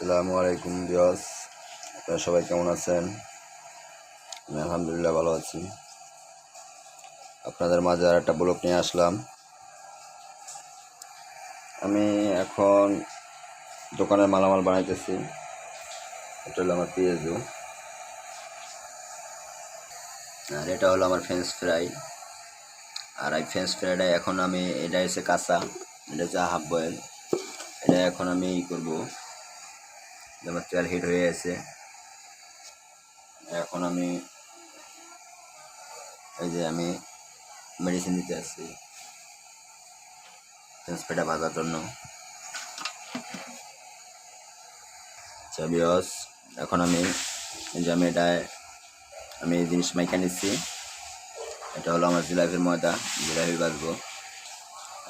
আসসালামু আলাইকুম বিয়স আপনারা সবাই কেমন আছেন? আমি আলহামদুলিল্লাহ ভালো আছি। আপনাদের মাঝে আর একটা ব্লক নিয়ে আসলাম। আমি এখন দোকানের মালামাল বানাইতেছি। এটা হলো আমার পেঁয়াজু আর এটা হলো আমার ফ্রেঞ্চ ফ্রাই আর এই ফ্রেঞ্চ ফ্রাইটা এখন আমি, এটা হচ্ছে কাঁচা, এটা হচ্ছে হাফ বয়েল এটা এখন আমি ই করব। আমার তেল হিট হয়ে আছে এখন আমি এই যে আমি মেডিসিন দিতে আসছি। ট্রান্সফারটা ভাজার জন্য। চাবিয়স এখন আমি এই যে আমি এটা, আমি এই জিনিস মাইকা নিচ্ছি। এটা হলো আমার জিলাপির ময়দা, জিলাপি বাজবো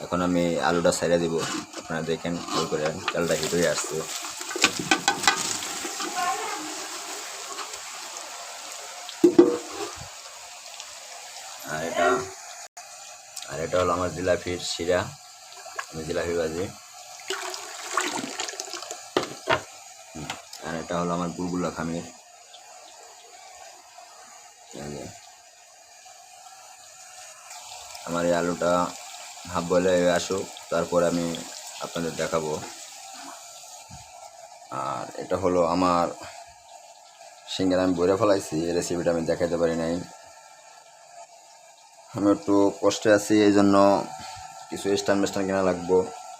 এখন আমি আলুটা সাইডে দিব। আপনারা দেখেন করে তেলটা হিট হয়ে আসছে। আর এটা আর এটা হলো আমার জিলাপির শিরা। আমি জিলাপি বাজি। আর এটা হলো আমার গুলগুলা খামির। আমার এই আলুটা হাফ বলে আসুক, তারপর আমি আপনাদের দেখাবো। আর এটা হলো আমার সিঙ্গার, আমি বইরে ফেলাইছি রেসিপিটা আমি দেখাইতে পারি নাই। আমি একটু কষ্টে আছি এই জন্য কিছু স্ট্যান্ড মেস্টান কেনা লাগবো।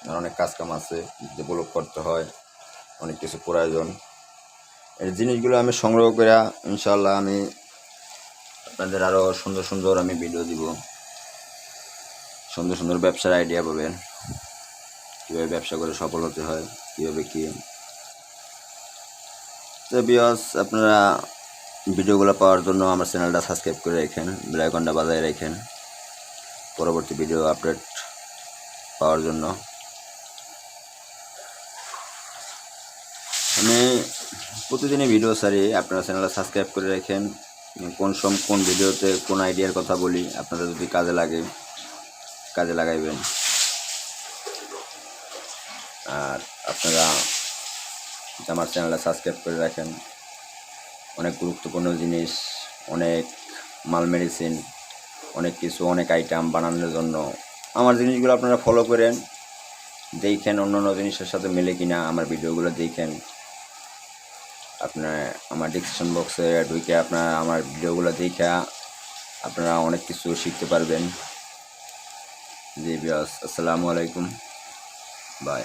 আর অনেক কাজ কাম আছে ডেভেলপ করতে হয়, অনেক কিছু প্রয়োজন। এই জিনিসগুলো আমি সংগ্রহ করে ইনশাল্লাহ আমি আপনাদের আরও সুন্দর সুন্দর আমি ভিডিও দিব। সুন্দর সুন্দর ব্যবসার আইডিয়া পাবেন। কীভাবে ব্যবসা করে সফল হতে হয়, কীভাবে কী। তো বিয়স আপনারা ভিডিওগুলো পাওয়ার জন্য আমার চ্যানেলটা সাবস্ক্রাইব করে রাখেন বেলাইকনটা বাজায় রাখেন। পরবর্তী ভিডিও আপডেট পাওয়ার জন্য। আমি প্রতিদিনই ভিডিও সারি আপনারা চ্যানেলটা সাবস্ক্রাইব করে রাখেন। কোন সম, কোন ভিডিওতে কোন আইডিয়ার কথা বলি, আপনারা যদি কাজে লাগে, কাজে লাগাইবেন। আর আপনারা আমার চ্যানেলটা সাবস্ক্রাইব করে রাখেন অনেক গুরুত্বপূর্ণ জিনিস, অনেক মাল মেডিসিন, অনেক কিছু, অনেক আইটেম বানানোর জন্য। আমার জিনিসগুলো আপনারা ফলো করেন, দেখেন অন্য অন্য জিনিসের সাথে মেলে কিনা আমার ভিডিওগুলো দেখেন। আপনার আমার ডিসক্রিপশন বক্সে ঢুকে আপনার আমার ভিডিওগুলো দেখে আপনারা অনেক কিছু শিখতে পারবেন। জি বিয়াস আসসালামু আলাইকুম। বাই